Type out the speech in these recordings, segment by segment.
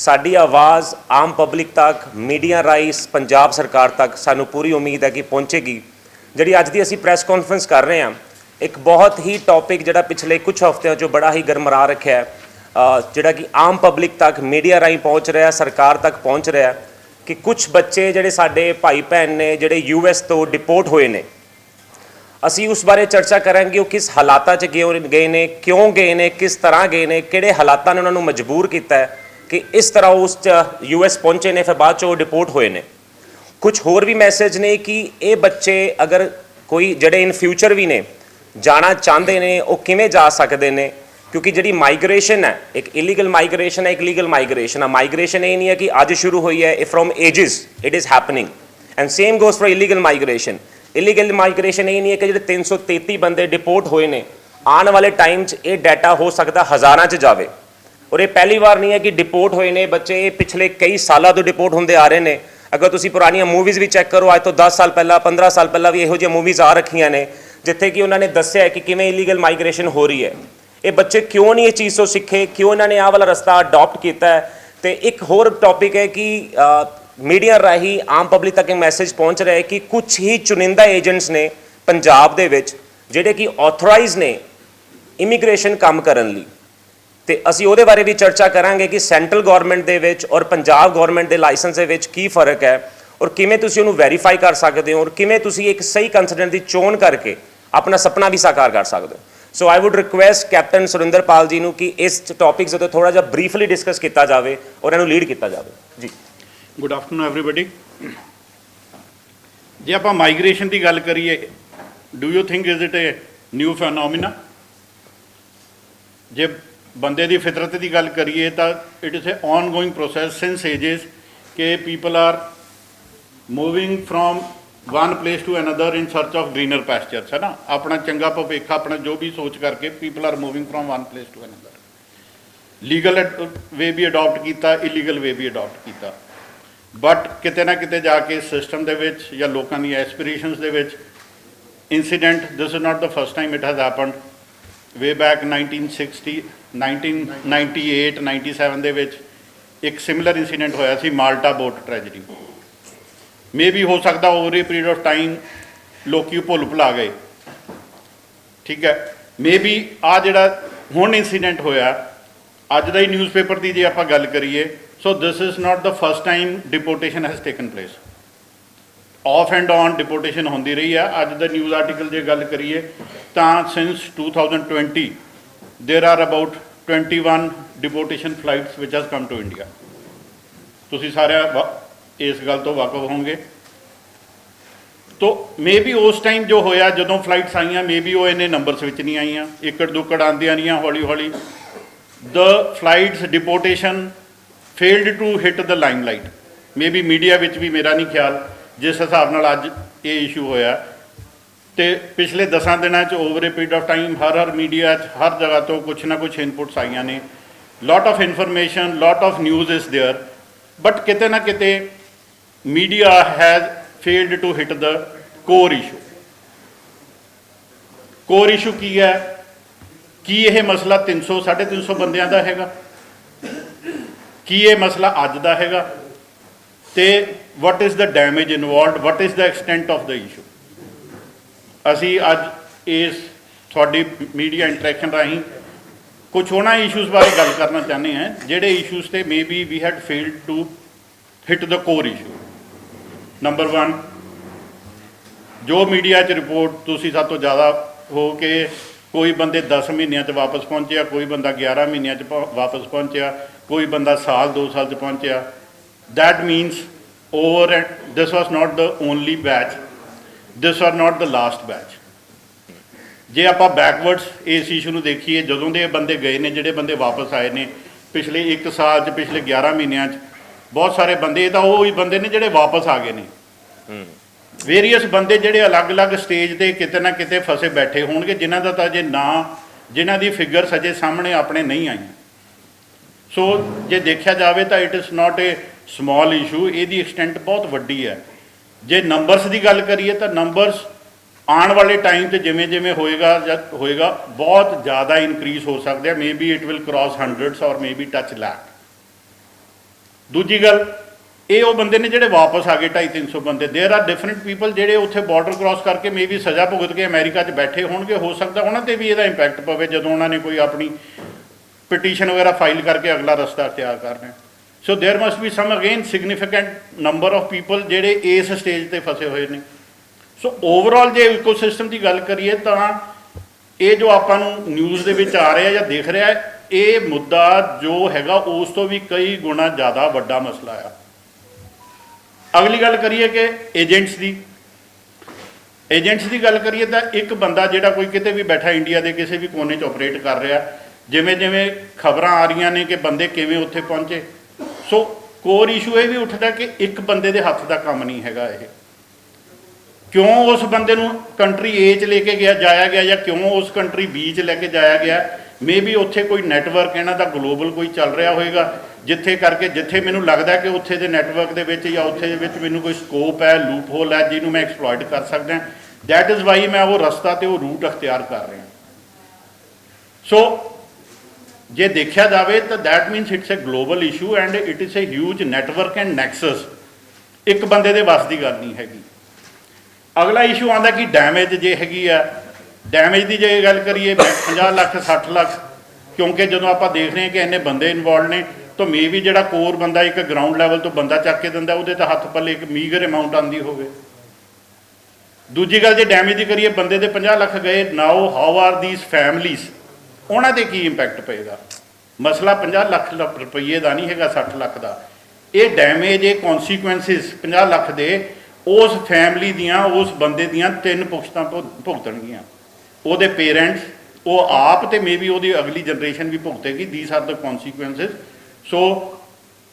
ਸਾਡੀ ਆਵਾਜ਼ ਆਮ ਪਬਲਿਕ ਤੱਕ, ਮੀਡੀਆ ਰਾਈਸ ਪੰਜਾਬ ਸਰਕਾਰ ਤੱਕ ਸਾਨੂੰ ਪੂਰੀ ਉਮੀਦ ਹੈ ਕਿ ਪਹੁੰਚੇਗੀ। ਜਿਹੜੀ ਅੱਜ ਦੀ ਅਸੀਂ ਪ੍ਰੈਸ ਕਾਨਫਰੰਸ ਕਰ ਰਹੇ ਹਾਂ, ਇੱਕ ਬਹੁਤ ਹੀ ਟੌਪਿਕ ਜਿਹੜਾ ਪਿਛਲੇ ਕੁਝ ਹਫ਼ਤਿਆਂ 'ਚੋਂ ਬੜਾ ਹੀ ਗਰਮਰਾ ਰੱਖਿਆ ਹੈ। ਜਿਹੜਾ ਕਿ ਆਮ ਪਬਲਿਕ ਤੱਕ, ਮੀਡੀਆ ਰਾਹੀਂ ਪਹੁੰਚ ਰਿਹਾ ਸਰਕਾਰ ਤੱਕ ਪਹੁੰਚ ਰਿਹਾ ਕਿ ਕੁਝ ਬੱਚੇ ਜਿਹੜੇ ਸਾਡੇ ਭਾਈ ਭੈਣ ਨੇ, ਜਿਹੜੇ ਯੂਐਸ ਤੋਂ ਡਿਪੋਰਟ ਹੋਏ ਨੇ, ਅਸੀਂ ਉਸ ਬਾਰੇ ਚਰਚਾ ਕਰਾਂਗੇ, ਉਹ ਕਿਸ ਹਾਲਾਤਾਂ 'ਚ ਗਏ ਗਏ ਨੇ, ਕਿਉਂ ਗਏ ਨੇ, ਕਿਸ ਤਰ੍ਹਾਂ ਗਏ ਨੇ, ਕਿਹੜੇ ਹਾਲਾਤਾਂ ਨੇ ਉਹਨਾਂ ਨੂੰ ਮਜਬੂਰ ਕੀਤਾ ਹੈ। ਕਿ ਇਸ ਤਰ੍ਹਾਂ ਉਸ 'ਚ ਯੂਐਸ ਪਹੁੰਚੇ ਨੇ, ਫਿਰ ਬਾਅਦ 'ਚ ਉਹ ਡਿਪੋਰਟ ਹੋਏ ਨੇ। ਕੁਝ ਹੋਰ ਵੀ ਮੈਸੇਜ ਨੇ ਕਿ ਇਹ ਬੱਚੇ ਅਗਰ ਕੋਈ ਜਿਹੜੇ ਇਨ ਫਿਊਚਰ ਵੀ ਨੇ, ਜਾਣਾ ਚਾਹੁੰਦੇ ਨੇ, ਉਹ ਕਿਵੇਂ ਜਾ ਸਕਦੇ ਨੇ? ਕਿਉਂਕਿ ਜਿਹੜੀ ਮਾਈਗ੍ਰੇਸ਼ਨ ਹੈ, ਇੱਕ ਇਲੀਗਲ ਮਾਈਗ੍ਰੇਸ਼ਨ ਹੈ, ਇੱਕ ਲੀਗਲ ਮਾਈਗ੍ਰੇਸ਼ਨ ਹੈ। ਮਾਈਗ੍ਰੇਸ਼ਨ ਇਹ ਨਹੀਂ ਹੈ ਕਿ ਅੱਜ ਸ਼ੁਰੂ ਹੋਈ ਹੈ, ਇਹ from ages it is happening and same goes for illegal migration illegal migration ਇਹ ਨਹੀਂ ਹੈ ਕਿ ਜਿਹੜੇ 333 ਬੰਦੇ ਡਿਪੋਰਟ ਹੋਏ ਨੇ, ਆਉਣ ਵਾਲੇ ਟਾਈਮ 'ਚ ਇਹ ਡਾਟਾ ਹੋ ਸਕਦਾ ਹਜ਼ਾਰਾਂ 'ਚ ਜਾਵੇ। ਔਰ ਇਹ ਪਹਿਲੀ ਵਾਰ ਨਹੀਂ ਹੈ ਕਿ ਡਿਪੋਰਟ ਹੋਏ ਨੇ ਬੱਚੇ। ਇਹ ਪਿਛਲੇ ਕਈ ਸਾਲਾਂ ਤੋਂ ਡਿਪੋਰਟ ਹੁੰਦੇ ਆ ਰਹੇ ਨੇ। ਅਗਰ ਤੁਸੀਂ ਪੁਰਾਣੀਆਂ ਮੂਵੀਜ਼ ਵੀ ਚੈੱਕ ਕਰੋ, ਅੱਜ ਤੋਂ 10 ਸਾਲ ਪਹਿਲਾਂ 15 ਸਾਲ ਪਹਿਲਾਂ ਵੀ ਇਹੋ ਜਿਹੀਆਂ ਮੂਵੀਜ਼ ਆ ਰੱਖੀਆਂ ਨੇ, ਜਿੱਥੇ ਕਿ ਉਹਨਾਂ ਨੇ ਦੱਸਿਆ ਹੈ ਕਿ ਕਿਵੇਂ ਇਲੀਗਲ ਮਾਈਗ੍ਰੇਸ਼ਨ ਹੋ ਰਹੀ ਹੈ। ਇਹ ਬੱਚੇ ਕਿਉਂ ਨਹੀਂ ਇਹ ਚੀਜ਼ ਤੋਂ ਸਿੱਖੇ? ਕਿਉਂ ਇਹਨਾਂ ਨੇ ਆਹ ਵਾਲਾ ਰਸਤਾ ਅਡਾਪਟ ਕੀਤਾ ਹੈ? ਤੇ ਇੱਕ ਹੋਰ ਟੌਪਿਕ ਹੈ ਕਿ ਮੀਡੀਆ ਰਾਹੀਂ ਆਮ ਪਬਲਿਕ ਤੱਕ ਇਹ ਮੈਸੇਜ ਪਹੁੰਚ ਰਿਹਾ ਹੈ ਕਿ ਕੁਝ ਹੀ ਚੁਣਿੰਦਾ ਏਜੰਟਸ ਨੇ ਪੰਜਾਬ ਦੇ ਵਿੱਚ, ਜਿਹੜੇ ਕਿ ਆਥੋਰਾਈਜ਼ ਨੇ ਇਮੀਗ੍ਰੇਸ਼ਨ ਕੰਮ ਕਰਨ ਲਈ। ਤੇ ਅਸੀਂ ਉਹਦੇ ਬਾਰੇ ਵੀ ਚਰਚਾ ਕਰਾਂਗੇ ਕਿ ਸੈਂਟਰਲ ਗਵਰਨਮੈਂਟ ਦੇ ਵਿੱਚ ਔਰ ਪੰਜਾਬ ਗਵਰਨਮੈਂਟ ਦੇ ਲਾਇਸੈਂਸ ਦੇ ਵਿੱਚ ਕੀ ਫ਼ਰਕ ਹੈ ਔਰ ਕਿਵੇਂ ਤੁਸੀਂ ਉਹਨੂੰ ਵੈਰੀਫਾਈ ਕਰ ਸਕਦੇ ਹੋ ਔਰ ਕਿਵੇਂ ਤੁਸੀਂ ਇੱਕ ਸਹੀ ਕੰਸਲਟੈਂਟ ਦੀ ਚੋਣ ਕਰਕੇ ਆਪਣਾ ਸੁਪਨਾ ਵੀ ਸਾਕਾਰ ਕਰ ਸਕਦੇ ਹੋ। So I would request captain Surinderpal ji ਨੂੰ ਕਿ ਇਸ ਟੌਪਿਕਸ ਉੱਤੇ ਥੋੜਾ ਜਿਹਾ ਬਰੀਫਲੀ ਡਿਸਕਸ ਕੀਤਾ ਜਾਵੇ ਔਰ ਇਹਨੂੰ ਲੀਡ ਕੀਤਾ ਜਾਵੇ। ਜੀ। ਗੁੱਡ ਆਫਟਰਨੂਨ ਐਵਰੀਬਾਡੀ ਜੇ ਆਪਾਂ ਮਾਈਗ੍ਰੇਸ਼ਨ ਦੀ ਗੱਲ ਕਰੀਏ do you think is it a new phenomena ਜੇ ਬੰਦੇ ਦੀ ਫਿਤਰਤ ਦੀ ਗੱਲ ਕਰੀਏ ਤਾਂ it is a going process since ages ਕਿ people are moving from one place to another in search of greener pastures ਹੈ ਨਾ? ਆਪਣਾ ਚੰਗਾ ਭਵਿੱਖ, ਆਪਣਾ ਜੋ ਵੀ ਸੋਚ ਕਰਕੇ people are moving from one place to another legal way we adopt ਕੀਤਾ ਇਲੀਗਲ ਵੇ ਵੀ ਅਡਾਪਟ ਕੀਤਾ। ਬਟ ਕਿਤੇ ਨਾ ਕਿਤੇ ਜਾ ਕੇ ਸਿਸਟਮ ਦੇ ਵਿੱਚ ਜਾਂ ਲੋਕਾਂ ਦੀ ਐਸਪੀਰੇਸ਼ਨਸ ਦੇ ਵਿੱਚ incident this is not the first time it has happened way back 1960 1998 97 ਦੇ ਵਿੱਚ ਇੱਕ ਸਿਮਿਲਰ ਇਨਸੀਡੈਂਟ ਹੋਇਆ ਸੀ, ਮਾਲਟਾ ਬੋਟ ਟ੍ਰੈਜਡੀ ਮੇਬੀ ਹੋ ਸਕਦਾ over a period of time ਲੋਕੀ ਉਹ ਭੁੱਲ ਭੁਲਾ ਗਏ। ਠੀਕ ਹੈ? ਮੇ ਮੇਬੀ ਆ ਜਿਹੜਾ ਹੁਣ ਇਨਸੀਡੈਂਟ ਹੋਇਆ, ਅੱਜ ਦਾ ਹੀ ਨਿਊਜ਼ਪੇਪਰ ਦੀ ਜੇ ਆਪਾਂ ਗੱਲ ਕਰੀਏ so this is not the first time deportation has taken place off and on deportation ਹੁੰਦੀ ਰਹੀ ਆ ਅੱਜ ਦਾ ਨਿਊਜ਼ ਆਰਟੀਕਲ ਜੇ ਗੱਲ ਕਰੀਏ, ਤਾਂ since 2020 there are about 21 deportation flights which has come to India ਤੁਸੀਂ ਸਾਰੇ ਵਾ- ਇਸ ਗੱਲ ਤੋਂ ਵਾਕਫ ਹੋਵੋਗੇ। ਤੋ ਮੇਬੀ ਉਸ ਟਾਈਮ ਜੋ ਹੋਇਆ, ਜਦੋਂ ਫਲਾਈਟਸ ਆਈਆਂ ਮੇਬੀ ਉਹ ਇਹਨੇ ਨੰਬਰਸ ਵਿੱਚ ਨਹੀਂ ਆਈਆਂ। ਏਕੜ ਦੁੱਕੜ ਆਉਂਦੀਆਂ ਰਹੀਆਂ ਹੌਲੀ ਹੌਲੀ the flights deportation failed to hit the limelight maybe media ਵਿੱਚ ਵੀ ਮੇਰਾ ਨਹੀਂ ਖਿਆਲ। ਜਿਸ ਹਿਸਾਬ ਨਾਲ ਅੱਜ ਇਹ ਇਸ਼ੂ ਹੋਇਆ ਤੇ ਪਿਛਲੇ 10 ਦਿਨਾਂ ਚ over a period of time ਹਰ ਹਰ ਮੀਡੀਆ ਚ ਹਰ ਜਗ੍ਹਾ ਤੋਂ ਕੁਛ ਨਾ ਕੁਛ ਇਨਪੁਟਸ ਆਈਆਂ ਨੇ lot of information lot of news is there but ਕਿਤੇ ਨਾ ਕਿਤੇ media has failed to hit the core issue core issue ਕੀ ਹੈ ਕੀ ਇਹ ਮਸਲਾ 300 350 ਬੰਦਿਆਂ ਦਾ ਹੈਗਾ ਕੀ ਇਹ ਮਸਲਾ ਅੱਜ ਦਾ ਹੈਗਾ ਤੇ what is the damage involved what is the extent of the issue ਅਸੀਂ ਅੱਜ ਇਸ ਤੁਹਾਡੀ ਮੀਡੀਆ ਇੰਟਰੈਕਸ਼ਨ ਰਾਹੀਂ ਕੁਝ ਉਹਨਾਂ ਇਸ਼ੂਜ਼ ਬਾਰੇ ਗੱਲ ਕਰਨਾ ਚਾਹੁੰਦੇ ਹਾਂ, ਜਿਹੜੇ ਇਸ਼ੂਜ਼ ਤੇ maybe we had failed to hit the core issue number 1 ਜੋ ਮੀਡੀਆ 'ਚ ਰਿਪੋਰਟ ਤੁਸੀਂ ਸਭ ਤੋਂ ਜ਼ਿਆਦਾ ਹੋ ਕੇ ਕੋਈ ਬੰਦੇ 10 ਮਹੀਨਿਆਂ 'ਚ ਵਾਪਸ ਪਹੁੰਚਿਆ, ਕੋਈ ਬੰਦਾ 11 ਮਹੀਨਿਆਂ 'ਚ ਪਹੁੰ- ਵਾਪਸ ਪਹੁੰਚਿਆ, ਕੋਈ ਬੰਦਾ ਸਾਲ 2 ਸਾਲ 'ਚ ਪਹੁੰਚਿਆ, that means over and this was not the only batch. This was not the last batch. ਜੇ ਆਪਾਂ ਬੈਕਵਰਡਸ ਇਸ ਇਸ਼ੂ ਨੂੰ ਦੇਖੀਏ ਜਦੋਂ ਦੇ ਬੰਦੇ ਗਏ ਨੇ ਜਿਹੜੇ ਬੰਦੇ ਵਾਪਸ ਆਏ ਨੇ ਪਿਛਲੇ 1 ਸਾਲ 'ਚ ਪਿਛਲੇ 11 ਮਹੀਨਿਆਂ 'ਚ ਬਹੁਤ ਸਾਰੇ ਬੰਦੇ ਇਹ ਤਾਂ ਉਹ ਹੀ ਬੰਦੇ ਨੇ ਜਿਹੜੇ ਵਾਪਸ ਆ ਗਏ ਨੇ। ਵੇਰੀਅਸ ਬੰਦੇ ਜਿਹੜੇ ਅਲੱਗ-ਅਲੱਗ ਸਟੇਜ ਤੇ ਕਿਤੇ ਨਾ ਕਿਤੇ ਫਸੇ ਬੈਠੇ ਹੋਣਗੇ ਜਿਨ੍ਹਾਂ ਦਾ ਤਾਂ ਜੇ ਨਾਂ ਜਿਨ੍ਹਾਂ ਦੀ ਫਿਗਰ ਅਜੇ ਸਾਹਮਣੇ ਆਪਣੇ ਨਹੀਂ ਆਈਆਂ। ਸੋ ਜੇ ਦੇਖਿਆ ਜਾਵੇ ਤਾਂ it is not a small issue ਇਹਦੀ ਐਕਸਟੈਂਟ ਬਹੁਤ ਵੱਡੀ ਹੈ ਜੇ ਨੰਬਰਸ ਦੀ ਗੱਲ ਕਰੀਏ ਤਾਂ ਨੰਬਰਸ ਆਉਣ ਵਾਲੇ ਟਾਈਮ ਤੇ ਜਿਵੇਂ ਜਿਵੇਂ ਹੋਏਗਾ ਜਦ ਹੋਏਗਾ ਬਹੁਤ ਜ਼ਿਆਦਾ ਇਨਕਰੀਜ਼ ਹੋ ਸਕਦੇ ਆ maybe it will cross hundreds or maybe touch lakh ਦੂਜੀ ਗੱਲ ਇਹ ਉਹ ਬੰਦੇ ਨੇ ਜਿਹੜੇ ਵਾਪਸ ਆ ਗਏ 250 300 ਬੰਦੇ देयर ਆਰ ਡਿਫਰੈਂਟ ਪੀਪਲ ਜਿਹੜੇ ਉੱਥੇ ਬਾਰਡਰ ਕ੍ਰਾਸ ਕਰਕੇ ਮੇਬੀ ਸਜ਼ਾ ਭੁਗਤ ਕੇ ਅਮਰੀਕਾ 'ਚ ਬੈਠੇ ਹੋਣਗੇ ਹੋ ਸਕਦਾ ਉਹਨਾਂ ਤੇ ਵੀ ਇਹਦਾ ਇੰਪੈਕਟ ਪਵੇ ਜਦੋਂ ਉਹਨਾਂ ਨੇ ਕੋਈ ਆਪਣੀ ਪਟੀਸ਼ਨ ਵਗੈਰਾ ਫਾਈਲ ਕਰਕੇ ਅਗਲਾ ਰਸਤਾ ਤਿਆਰ ਕਰ ਰਹੇ so there must be some again significant number of people ਜਿਹੜੇ ਇਸ ਸਟੇਜ ਤੇ ਫਸੇ ਹੋਏ ਨੇ ਸੋ ਓਵਰਆਲ ਜੇ ਇਕੋਸਿਸਟਮ ਦੀ ਗੱਲ ਕਰੀਏ ਤਾਂ ਇਹ ਜੋ ਆਪਾਂ ਨੂੰ ਨਿਊਜ਼ ਦੇ ਵਿੱਚ ਆ ਰਿਹਾ ਜਾਂ ਦਿਖ ਰਿਹਾ ਹੈ, ਇਹ ਮੁੱਦਾ ਜੋ ਹੈਗਾ ਉਸ ਤੋਂ ਵੀ ਕਈ ਗੁਣਾ ਜ਼ਿਆਦਾ ਵੱਡਾ ਮਸਲਾ ਆ ਅਗਲੀ ਗੱਲ ਕਰੀਏ ਕਿ ਏਜੰਟਸ ਦੀ ਏਜੰਟਸ ਦੀ ਗੱਲ ਕਰੀਏ ਤਾਂ ਇੱਕ ਬੰਦਾ ਜਿਹੜਾ ਕੋਈ ਕਿਤੇ ਵੀ ਬੈਠਾ ਇੰਡੀਆ ਦੇ ਕਿਸੇ ਵੀ ਕੋਨੇ 'ਚ ਆਪਰੇਟ ਕਰ ਰਿਹਾ ਜਿਵੇਂ ਜਿਵੇਂ ਖਬਰਾਂ ਆ ਰਹੀਆਂ ਨੇ ਕਿ ਬੰਦੇ ਕਿਵੇਂ ਉੱਥੇ ਪਹੁੰਚੇ ਸੋ ਕੋਰ ਇਸ਼ੂ ਇਹ ਵੀ ਉੱਠਦਾ ਕਿ ਇੱਕ ਬੰਦੇ ਦੇ ਹੱਥ ਦਾ ਕੰਮ ਨਹੀਂ ਹੈਗਾ ਇਹ। ਕਿਉਂ ਉਸ ਬੰਦੇ ਨੂੰ ਕੰਟਰੀ ਏ ਚ ਲੈ ਕੇ ਗਿਆ, ਜਾਇਆ ਗਿਆ ਜਾਂ ਕਿਉਂ ਉਸ ਕੰਟਰੀ ਬੀ ਚ ਲੈ ਕੇ ਜਾਇਆ ਗਿਆ? ਮੇਬੀ ਉੱਥੇ ਕੋਈ ਨੈਟਵਰਕ ਇਹਨਾਂ ਦਾ ਗਲੋਬਲ ਕੋਈ ਚੱਲ ਰਿਹਾ ਹੋਵੇਗਾ ਜਿੱਥੇ ਕਰਕੇ ਜਿੱਥੇ ਮੈਨੂੰ ਲੱਗਦਾ ਕਿ ਉੱਥੇ ਦੇ ਨੈਟਵਰਕ ਦੇ ਵਿੱਚ ਜਾਂ ਉੱਥੇ ਦੇ ਵਿੱਚ ਮੈਨੂੰ ਕੋਈ ਸਕੋਪ ਹੈ ਲੂਪ ਹੋਲ ਹੈ ਜਿਹਨੂੰ ਮੈਂ ਐਕਸਪਲੋਇਟ ਕਰ ਸਕਦਾ ਦੈਟ ਇਜ਼ ਵਾਈ ਮੈਂ ਉਹ ਰਸਤਾ ਤੇ ਉਹ ਰੂਟ ਅਖਤਿਆਰ ਕਰ ਰਿਹਾ ਸੋ ਜੇ ਦੇਖਿਆ ਜਾਵੇ ਤਾਂ that means it's a global issue and it is a huge network and nexus ਇੱਕ ਬੰਦੇ ਦੇ ਵੱਸ ਦੀ ਗੱਲ ਨਹੀਂ ਹੈਗੀ। ਅਗਲਾ ਇਸ਼ੂ ਆਂਦਾ ਕਿ ਡੈਮੇਜ ਜੇ ਹੈਗੀ ਆ। ਡੈਮੇਜ ਦੀ ਜੇ ਗੱਲ ਕਰੀਏ 50 ਲੱਖ 60 ਲੱਖ, ਕਿਉਂਕਿ ਜਦੋਂ ਆਪਾਂ ਦੇਖ ਰਹੇ ਹਾਂ ਕਿ ਇੰਨੇ ਬੰਦੇ ਇਨਵੋਲਡ ਨੇ, ਤਾਂ ਮੇ ਵੀ ਜਿਹੜਾ ਕੋਰ ਬੰਦਾ ਇੱਕ ਗਰਾਊਂਡ ਲੈਵਲ ਤੋਂ ਬੰਦਾ ਚੱਕ ਕੇ ਦਿੰਦਾ, ਉਹਦੇ ਤਾਂ ਹੱਥ ਪੱਲੇ ਇੱਕ ਮੀਗਰ ਅਮਾਉਂਟ ਆਂਦੀ ਹੋਵੇ। ਦੂਜੀ ਗੱਲ, ਜੇ ਡੈਮੇਜ ਦੀ ਕਰੀਏ, ਬੰਦੇ ਦੇ 50 ਲੱਖ ਗਏ now how are these families ਉਹਨਾਂ ਤੇ ਕੀ ਇੰਪੈਕਟ ਪਏਗਾ? ਮਸਲਾ 50 ਲੱਖ ਲ- ਰੁਪਈਏ ਦਾ ਨਹੀਂ ਹੈਗਾ 60 ਲੱਖ ਦਾ। ਇਹ ਡੈਮੇਜ ਇਹ ਕਨਸੀਕੁਐਂਸਿਸ 50 ਲੱਖ ਦੇ ਉਸ ਫੈਮਿਲੀ ਦੀਆਂ, ਉਸ ਬੰਦੇ ਦੀਆਂ ਤਿੰਨ ਪੁਖਤਾਂ ਭੁਗ- ਭੁਗਤਣਗੀਆਂ। ਉਹਦੇ ਪੇਰੈਂਟਸ ਉਹ ਆਪ ਤੇ ਮੇਬੀ ਉਹਦੀ ਅਗਲੀ ਜਨਰੇਸ਼ਨ ਵੀ ਭੁਗਤੇਗੀ these are the consequences so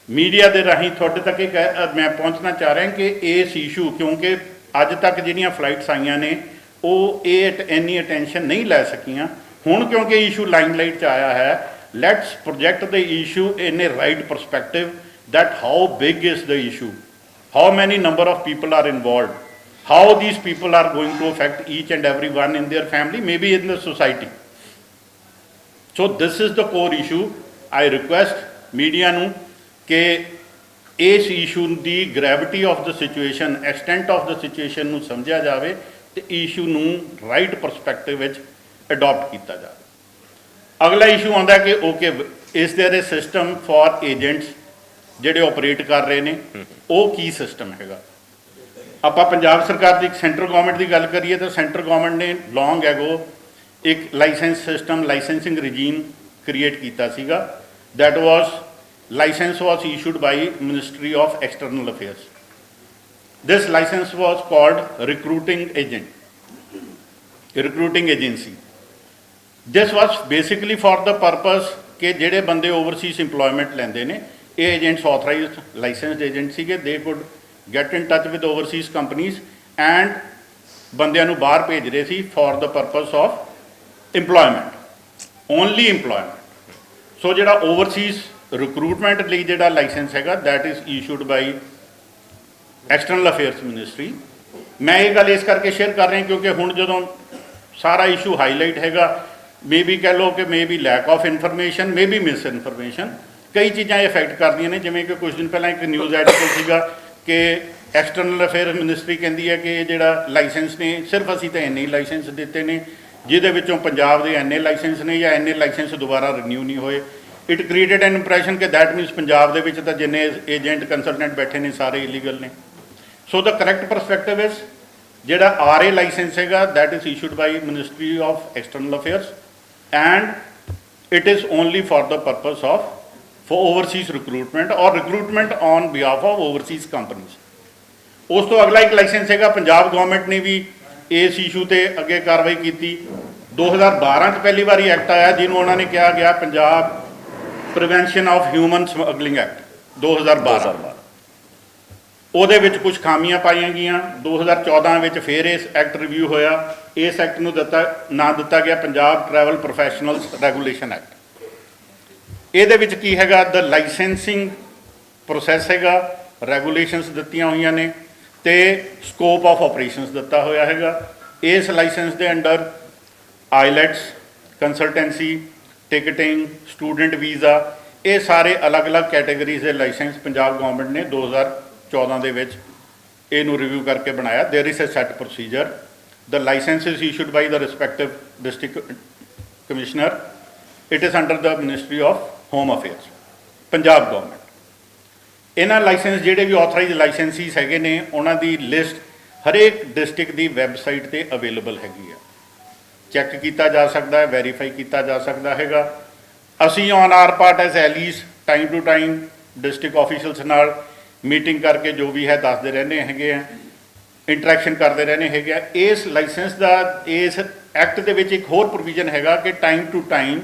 media ਦੇ ਰਾਹੀਂ ਤੁਹਾਡੇ ਤੱਕ ਇਹ ਕਹਿ- ਮੈਂ ਪਹੁੰਚਣਾ ਚਾਹ ਰਿਹਾ ਕਿ ਇਸ ਇਸ਼ੂ ਕਿਉਂਕਿ ਅੱਜ ਤੱਕ ਜਿਹੜੀਆਂ ਫਲਾਈਟਸ ਆਈਆਂ ਨੇ, ਉਹ ਇਹ ਅਟ- ਇੰਨੀ ਅਟੈਂਸ਼ਨ ਨਹੀਂ ਲੈ ਸਕੀਆਂ। ਹੁਣ ਕਿਉਂਕਿ ਇਸ਼ੂ ਲਾਈਮਲਾਈਟ 'ਚ ਆਇਆ ਹੈ let's project the issue in a right perspective that how big is the issue how many number of people are involved how these people are going to affect each and every one in their family maybe in the society so this is the core issue i request media ਨੂੰ ਕਿ ਇਸ issue the gravity of the situation extent of the situation ਨੂੰ ਸਮਝਿਆ ਜਾਵੇ ਤੇ issue ਨੂੰ right perspective ਵਿੱਚ adopt ਕੀਤਾ ਜਾਵੇ ਅਗਲਾ ਇਸ਼ੂ ਆਉਂਦਾ ਕਿ okay is there a system for agents ਜਿਹੜੇ ਆਪਰੇਟ ਕਰ ਰਹੇ ਨੇ ਉਹ ਕੀ ਸਿਸਟਮ ਹੈਗਾ ਆਪਾਂ ਪੰਜਾਬ ਸਰਕਾਰ ਦੀ ਇੱਕ ਸੈਂਟਰ ਗਵਰਨਮੈਂਟ ਦੀ ਗੱਲ ਕਰੀਏ ਤਾਂ ਸੈਂਟਰ ਗਵਰਨਮੈਂਟ ਨੇ ਲੌਂਗ ਐਗੋ ਇੱਕ licence system licensing regime create ਕੀਤਾ ਸੀਗਾ that was license was issued by ministry of external affairs this license was called recruiting agent recruiting agency this was basically for the purpose ਕਿ ਜਿਹੜੇ ਬੰਦੇ Overseas EMPLOYMENT ਲੈਂਦੇ ਨੇ, ਇਹ agents authorised licensed agent ਸੀਗੇ they could get in touch with overseas companies and ਬੰਦਿਆਂ ਨੂੰ ਬਾਹਰ ਭੇਜ ਰਹੇ ਸੀ for the purpose of employment only employment. So ਜਿਹੜਾ ਓਵਰਸੀਜ਼ ਰਿਕਰੂਟਮੈਂਟ ਲਈ ਜਿਹੜਾ ਲਾਇਸੈਂਸ ਹੈਗਾ, that is issued by external affairs ministry ਮੈਂ ਇਹ ਗੱਲ ਇਸ ਕਰਕੇ ਸ਼ੇਅਰ ਕਰ ਰਿਹਾ ਕਿਉਂਕਿ ਹੁਣ ਜਦੋਂ ਸਾਰਾ ਇਸ਼ੂ ਹਾਈਲਾਈਟ ਹੈਗਾ ਮੇ ਵੀ ਕਹਿ ਲਓ ਕਿ may maybe lack of information may maybe miss information ਕਈ ਚੀਜ਼ਾਂ ਇਫੈਕਟ ਕਰਦੀਆਂ ਨੇ, ਜਿਵੇਂ ਕਿ ਕੁਝ ਦਿਨ ਪਹਿਲਾਂ ਇੱਕ ਨਿਊਜ਼ ਆਰਟੀਕਲ ਸੀਗਾ ਕਿ ਐਕਸਟਰਨਲ ਅਫੇਅਰ ਮਿਨਿਸਟਰੀ ਕਹਿੰਦੀ ਹੈ ਕਿ ਇਹ ਜਿਹੜਾ ਲਾਇਸੈਂਸ ਨੇ, ਸਿਰਫ ਅਸੀਂ ਤਾਂ ਇੰਨੇ ਹੀ ਲਾਇਸੈਂਸ ਦਿੱਤੇ ਨੇ, ਜਿਹਦੇ ਵਿੱਚੋਂ ਪੰਜਾਬ ਦੇ ਇੰਨੇ ਲਾਇਸੈਂਸ ਨੇ ਜਾਂ ਇੰਨੇ ਲਾਇਸੈਂਸ ਦੁਬਾਰਾ ਰਿਨਿਊ ਨਹੀਂ ਹੋਏ। ਇਟ ਕ੍ਰੀਏਟਡ ਐਨ ਇੰਪ੍ਰੈਸ਼ਨ ਕਿ ਦੈਟ ਮੀਨਸ ਪੰਜਾਬ ਦੇ ਵਿੱਚ ਤਾਂ ਜਿੰਨੇ ਏਜੰਟ ਕੰਸਲਟੈਂਟ ਬੈਠੇ ਨੇ, ਸਾਰੇ ਇਲੀਗਲ ਨੇ। So the correct perspective is ਜਿਹੜਾ ਆਰਏ ਲਾਇਸੈਂਸ ਹੈਗਾ, that is issued by ministry of external affairs and it is only for the purpose of for overseas recruitment or recruitment on behalf of overseas companies ਉਸ ਤੋਂ ਅਗਲਾ ਇੱਕ licence ਹੈਗਾ Punjab government ਨੇ ਵੀ ਇਸ issue ਤੇ ਅੱਗੇ ਕਾਰਵਾਈ ਕੀਤੀ 2012 ਚ ਪਹਿਲੀ ਵਾਰੀ ਐਕਟ ਆਇਆ ਜਿਹਨੂੰ ਉਹਨਾਂ ਨੇ ਕਿਹਾ ਗਿਆ Punjab prevention of human smuggling act 2012 ਉਹਦੇ ਵਿੱਚ ਕੁਝ ਖਾਮੀਆਂ ਪਾਈਆਂ ਗਈਆਂ। 2014 ਵਿੱਚ ਫਿਰ ਇਸ ਐਕਟ ਰਿਵਿਊ ਹੋਇਆ। ਇਸ ਐਕਟ ਨੂੰ ਦਿੱਤਾ, ਨਾਂ ਦਿੱਤਾ ਗਿਆ Punjab travel professionals regulation act. ਇਹਦੇ ਵਿੱਚ ਕੀ ਹੈਗਾ? ਦ ਲਾਇਸੈਂਸਿੰਗ ਪ੍ਰੋਸੈਸ ਹੈਗਾ। ਰੈਗੂਲੇਸ਼ਨਸ ਦਿੱਤੀਆਂ ਹੋਈਆਂ ਨੇ ਤੇ ਸਕੋਪ ਆਫ ਆਪਰੇਸ਼ਨਸ ਦਿੱਤਾ ਹੋਇਆ ਹੈਗਾ। ਇਸ ਲਾਇਸੈਂਸ ਦੇ under IELTS consultancy ticketing student visa ਇਹ ਸਾਰੇ ਅਲੱਗ-ਅਲੱਗ ਕੈਟਾਗਰੀਜ਼ ਦੇ ਲਾਇਸੈਂਸ ਪੰਜਾਬ ਗਵਰਨਮੈਂਟ ਨੇ 2014 ਦੇ ਵਿੱਚ ਇਹਨੂੰ ਰਿਵਿਊ ਕਰਕੇ ਬਣਾਇਆ there is a set procedure the license is issued by the respective district commissioner it is under the ministry of home affairs Punjab government ਇਹਨਾਂ ਲਾਇਸੈਂਸ ਜਿਹੜੇ ਵੀ ਆਥੋਰਾਈਜ਼ਡ ਲਾਇਸੈਂਸੀਸ ਹੈਗੇ ਨੇ ਉਹਨਾਂ ਦੀ ਲਿਸਟ ਹਰੇਕ ਡਿਸਟ੍ਰਿਕਟ ਦੀ ਵੈਬਸਾਈਟ ਤੇ ਅਵੇਲੇਬਲ ਹੈਗੀ ਆ ਚੈੱਕ ਕੀਤਾ ਜਾ ਸਕਦਾ ਹੈ ਵੈਰੀਫਾਈ ਕੀਤਾ ਜਾ ਸਕਦਾ ਹੈਗਾ ਅਸੀਂ on our part S ਐਲੀਸ time to time district officials ਨਾਲ ਮੀਟਿੰਗ ਕਰਕੇ ਜੋ ਵੀ ਹੈ ਦੱਸਦੇ ਰਹਿੰਦੇ ਹੈਗੇ ਆ ਇੰਟਰੈਕਸ਼ਨ ਕਰਦੇ ਰਹਿੰਦੇ ਹੈਗੇ ਆ ਇਸ ਲਾਇਸੈਂਸ ਦਾ ਇਸ ਐਕਟ ਦੇ ਵਿੱਚ ਇੱਕ ਹੋਰ ਪ੍ਰੋਵੀਜ਼ਨ ਹੈਗਾ ਕਿ time to time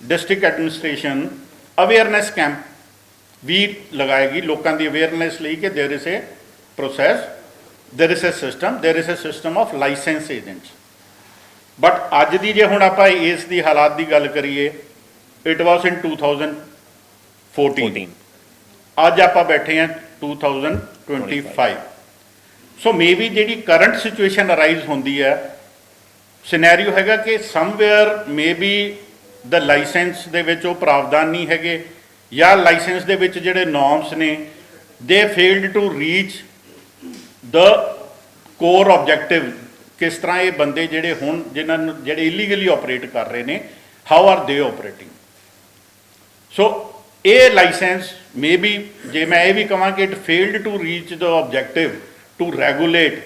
district administration awareness camp ਵੀ ਲਗਾਏਗੀ ਲੋਕਾਂ ਦੀ ਅਵੇਅਰਨੈਸ ਲਈ ਕਿ there is a process there is a system there is a system of licence agents but ਅੱਜ ਦੀ ਜੇ ਹੁਣ ਆਪਾਂ ਇਸ ਦੀ ਹਾਲਾਤ ਦੀ ਗੱਲ ਕਰੀਏ ਇਟ ਵਾਸ ਇਨ 2014 14 ਅੱਜ ਆਪਾਂ ਬੈਠੇ ਹਾਂ 2025 ਸੋ ਮੇਬੀ ਜਿਹੜੀ ਕਰੰਟ ਸਿਚੁਏਸ਼ਨ ਅਰਾਈਜ਼ ਹੁੰਦੀ ਹੈ ਸਿਨੈਰੀਓ ਹੈਗਾ ਕਿ ਸਮਵੇਅਰ ਮੇਬੀ ਦ ਲਾਇਸੈਂਸ ਦੇ ਵਿੱਚ ਉਹ ਪ੍ਰਾਵਧਾਨ ਨਹੀਂ ਹੈਗੇ, ਜਾਂ ਲਾਇਸੈਂਸ ਦੇ ਵਿੱਚ ਜਿਹੜੇ ਨਾਰਮਸ ਨੇ they failed to reach the core objective ਕਿਸ ਤਰ੍ਹਾਂ ਇਹ ਬੰਦੇ ਜਿਹੜੇ ਹੁਣ ਜਿਨ੍ਹਾਂ ਨੂੰ, ਜਿਹੜੇ ਇਲੀਗਲੀ ਆਪਰੇਟ ਕਰ ਰਹੇ ਨੇ how are they operating so ਇਹ ਲਾਇਸੈਂਸ ਮੇਬੀ ਜੇ ਮੈਂ ਇਹ ਵੀ ਕਹਾਂ ਕਿ it failed to reach the objective to regulate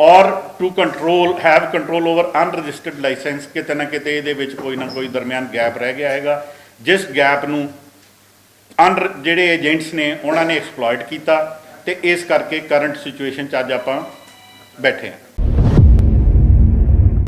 or to control have control over unregistered licence ਕਿਤੇ ਨਾ ਕਿਤੇ ਇਹਦੇ ਵਿੱਚ ਕੋਈ ਨਾ ਕੋਈ ਦਰਮਿਆਨ ਗੈਪ ਰਹਿ ਗਿਆ ਹੈਗਾ। ਜਿਸ ਗੈਪ ਨੂੰ ਅਨਰ ਜਿਹੜੇ ਏਜੰਟਸ ਨੇ, ਉਹਨਾਂ ਨੇ ਐਕਸਪਲੋਇਟ ਕੀਤਾ ਤੇ ਇਸ ਕਰਕੇ ਕਰੰਟ ਸਿਚੁਏਸ਼ਨ 'ਚ ਅੱਜ ਆਪਾਂ ਬੈਠੇ ਹਾਂ।